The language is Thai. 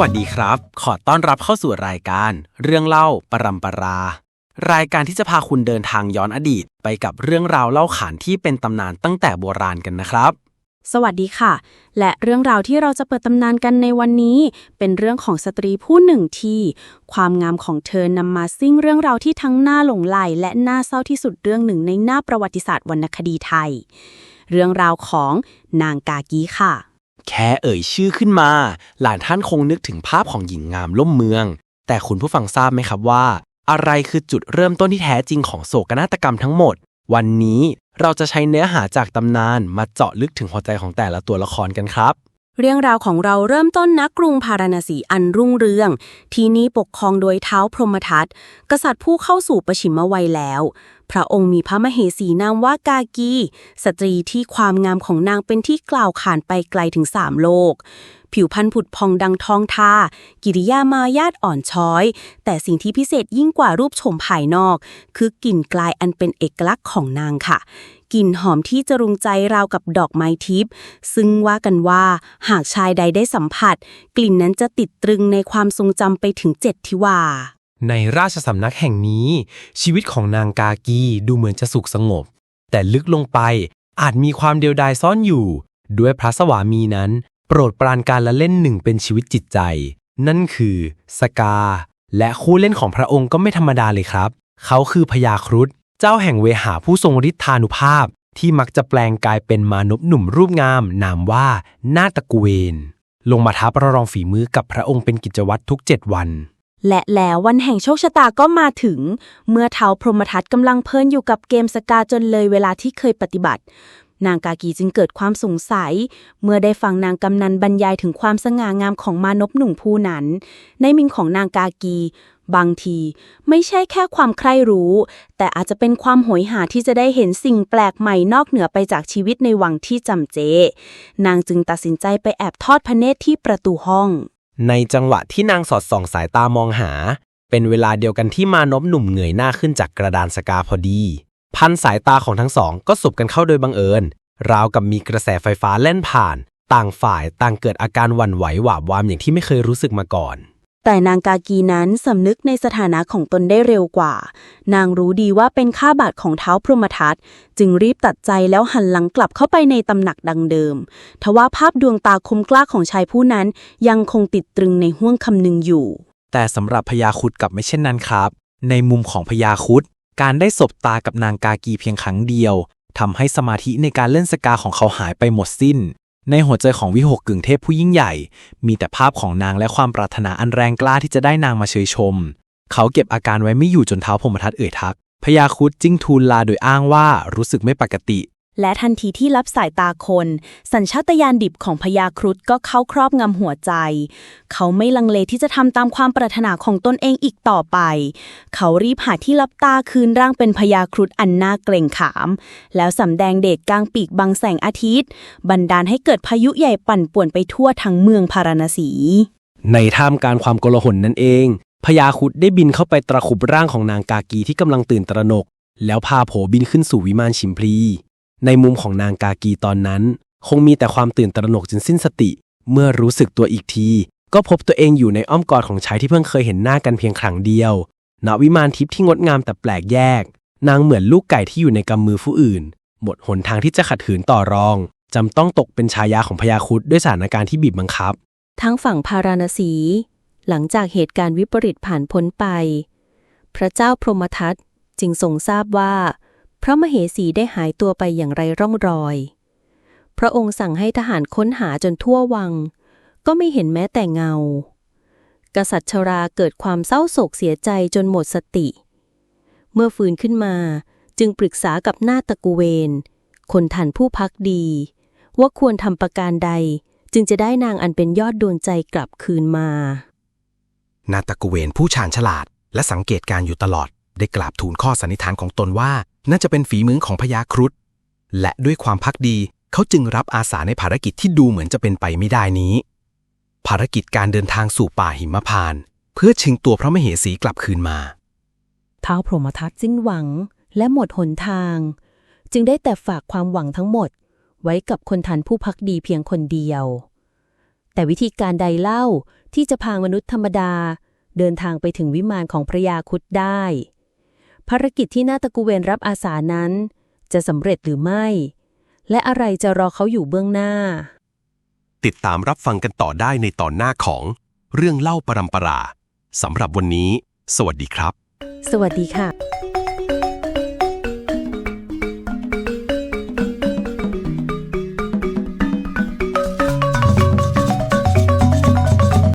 วัสดีครับ ขอต้อนรับเข้าสู่รายการ เรื่องเล่าปรำปรา รายการที่จะพาคุณเดินทางย้อนอดีต ไปกับเรื่องราวเล่าขานที่เป็นตำนานตั้งแต่โบราณกันนะครับ สวัสดีค่ะ และเรื่องราวที่เราจะเปิดตำนานกันในวันนี้ เป็นเรื่องของสตรีผู้หนึ่งที่ ความงามของเธอนำมาซิ่งเรื่องราวที่ทั้งน่าหลงใหลและน่าเศร้าที่สุดเรื่องหนึ่งในหน้าประวัติศาสตร์วรรณคดีไทย เรื่องราวของนางกากีค่ะ แค่เอ่ยชื่อขึ้นมา หลายท่านคงนึกถึงภาพของหญิงงามล่มเมือง แต่คุณผู้ฟังทราบไหมครับว่า อะไรคือจุดเริ่มต้นที่แท้จริงของโศกนาฏกรรมทั้งหมด วันนี้เราจะใช้เนื้อหาจากตำนานมาเจาะลึกถึงหัวใจของแต่ละตัวละครกันครับ เรื่องราวของเราเริ่มต้นณกรุงพาราณสีอันรุ่งเรือง ที่นี้ปกครองโดยเท้าพรหมทัตกษัตริย์ผู้เข้าสู่ประชิมวัยแล้ว พระองค์มีพระมเหสีนามว่ากากี สตรีที่ความงามของนางเป็นที่กล่าวขานไปไกลถึงสามโลก ผิวพรรณผุดพองดังทองทา กิริยามายาทอ่อนช้อย แต่สิ่งที่พิเศษยิ่งกว่ารูปโฉมภายนอก คือกลิ่นกลายอันเป็นเอกลักษณ์ของนางค่ะกลิ่นหอมที่จรุงใจราวกับดอกไม้ทิพย์ซึ่งว่ากันว่าหากชายใดได้สัมผัส กลิ่นนั้นจะติดตรึงในความทรงจำไปถึงเจ็ดทิวา ในราชสำนักแห่งนี้ ชีวิตของนางกากีดูเหมือนจะสุขสงบ แต่ลึกลงไปอาจมีความเดียวดายซ่อนอยู่ ด้วยพระสวามีนั้น โปรดปรานการละเล่นหนึ่งเป็นชีวิตจิตใจ นั่นคือสกา และคู่เล่นของพระองค์ก็ไม่ธรรมดาเลยครับ เขาคือพญาครุฑเจ้าแห่งเวหาผู้ทรงฤทธานุภาพ ที่มักจะแปลงกายเป็นมานพหนุ่มรูปงาม นามว่านาตะกเวน ลงมาท้าประลองฝีมือกับพระองค์เป็นกิจวัตรทุกเจ็ดวัน และแล้ววันแห่งโชคชะตาก็มาถึง เมื่อเท้าพรหมทัตกำลังเพลินอยู่กับเกมสกาจนเลยเวลาที่เคยปฏิบัติ นางกากีจึงเกิดความสงสัย เมื่อได้ฟังนางกำนันบรรยายถึงความสง่างามของมานพหนุ่มผู้นั้น ในมินของนางกากี บางที ไม่ใช่แค่ความใคร่รู้ แต่อาจจะเป็นความโหยหาที่จะได้เห็นสิ่งแปลกใหม่นอกเหนือไปจากชีวิตในวังที่จำเจ นางจึงตัดสินใจไปแอบทอดพระเนตรที่ประตูห้อง ในจังหวะที่นางสอดส่องสายตามองหา เป็นเวลาเดียวกันที่มานพหนุ่มเหงยหน้าขึ้นจากกระดานสกาพอดี พันสายตาของทั้งสองก็สบกันเข้าโดยบังเอิญ ราวกับมีกระแสไฟฟ้าเล่นผ่าน ต่างฝ่ายต่างเกิดอาการหวั่นไหวหวาบวามอย่างที่ไม่เคยรู้สึกมาก่อน แต่นางกากีนั้นสำนึกในสถานะของตนได้เร็วกว่า นางรู้ดีว่าเป็นข้าบาทของเท้าพรหมทัตจึงรีบตัดใจแล้วหันหลังกลับเข้าไปในตำหนักดังเดิม ทว่าภาพดวงตาคมกล้าของชายผู้นั้นยังคงติดตรึงในห้วงคำนึงอยู่ แต่สำหรับพญาคุดกลับไม่เช่นนั้นครับ ในมุมของพญาคุดการได้สบตากับนางกากีเพียงครั้งเดียวทำให้สมาธิในการเล่นสกาของเขาหายไปหมดสิ้น ในหัวใจของวิหกกึ่งเทพผู้ยิ่งใหญ่ มีแต่ภาพของนางและความปรารถนาอันแรงกล้าที่จะได้นางมาเชยชม เขาเก็บอาการไว้ไม่อยู่จนเท้าพรมทัตเอ่ยทักพญาคุดจิ้งทูลลาโดยอ้างว่ารู้สึกไม่ปกติ และทันทีที่รับสายตาคน สัญชาตญาณดิบของพญาครุฑก็เข้าครอบงำหัวใจ เขาไม่ลังเลที่จะทำตามความปรารถนาของตนเองอีกต่อไป เขารีบหาที่ลับตาคืนร่างเป็นพญาครุฑอันน่าเกรงขาม แล้วสำแดงเดชกลางปีกบังแสงอาทิตย์ บันดาลให้เกิดพายุใหญ่ปั่นป่วนไปทั่วทั้งเมืองพาราณสี ในท่ามกลารความโกลาหลนั่นเองพญาครุดได้บินเข้าไปตระคุบร่างของนางกากีที่กำลังตื่นตระหนก แล้วพาโผบินขึ้นสู่วิมานชิมพลี ในมุมของนางกากีตอนนั้น คงมีแต่ความตื่นตระหนกจนสิ้นสติ เมื่อรู้สึกตัวอีกที ก็พบตัวเองอยู่ในอ้อมกอดของชายที่เพิ่งเคยเห็นหน้ากันเพียงครั้งเดียวณวิมานทิพย์ที่งดงามแต่แปลกแยก นางเหมือนลูกไก่ที่อยู่ในกำมือผู้อื่น หมดหนทางที่จะขัดขืนต่อรองจำต้องตกเป็นชายาของพญาคุดด้วยสถานการณ์ที่บีบบังคับ ทั้งฝั่งพาราณสี หลังจากเหตุการณ์วิปริตผ่านพ้นไป พระเจ้าพรหมทัตจึงทรงทราบว่า พระมเหสีได้หายตัวไปอย่างไรร่องรอย พระองค์สั่งให้ทหารค้นหาจนทั่ววัง ก็ไม่เห็นแม้แต่เงา กษัตริย์ชราเกิดความเศร้าโศกเสียใจจนหมดสติ เมื่อฟื้นขึ้นมาจึงปรึกษากับนาตะกุเวน คนทันผู้พักดี ว่าควรทำประการใดจึงจะได้นางอันเป็นยอดดวงใจกลับคืนมา นาตะกุเวนผู้ชาญฉลาด และสังเกตการอยู่ตลอด ได้กราบทูลข้อสันนิษฐานของตนว่า น่าจะเป็นฝีมือของพญาครุฑและด้วยความพักดีเขาจึงรับอาสาในภารกิจที่ดูเหมือนจะเป็นไปไม่ได้นี้ ภารกิจการเดินทางสู่ป่าหิมพาน เพื่อชิงตัวพระมเหสีกลับคืนมา ท้าวพรหมทัตสิ้นหวังและหมดหนทาง จึงได้แต่ฝากความหวังทั้งหมด ไว้กับคนทันผู้พักดีเพียงคนเดียว แต่วิธีการใดเล่าที่จะพามนุษย์ธรรมดา เดินทางไปถึงวิมานของพระยาครุดได้ ภารกิจที่นาตะกุเวนรับอาสานั้น จะสำเร็จหรือไม่ และอะไรจะรอเขาอยู่เบื้องหน้า ติดตามรับฟังกันต่อได้ในตอนหน้าของเรื่องเล่าปรำปราสำหรับวันนี้ สวัสดีครับ สวัสดีค่ะ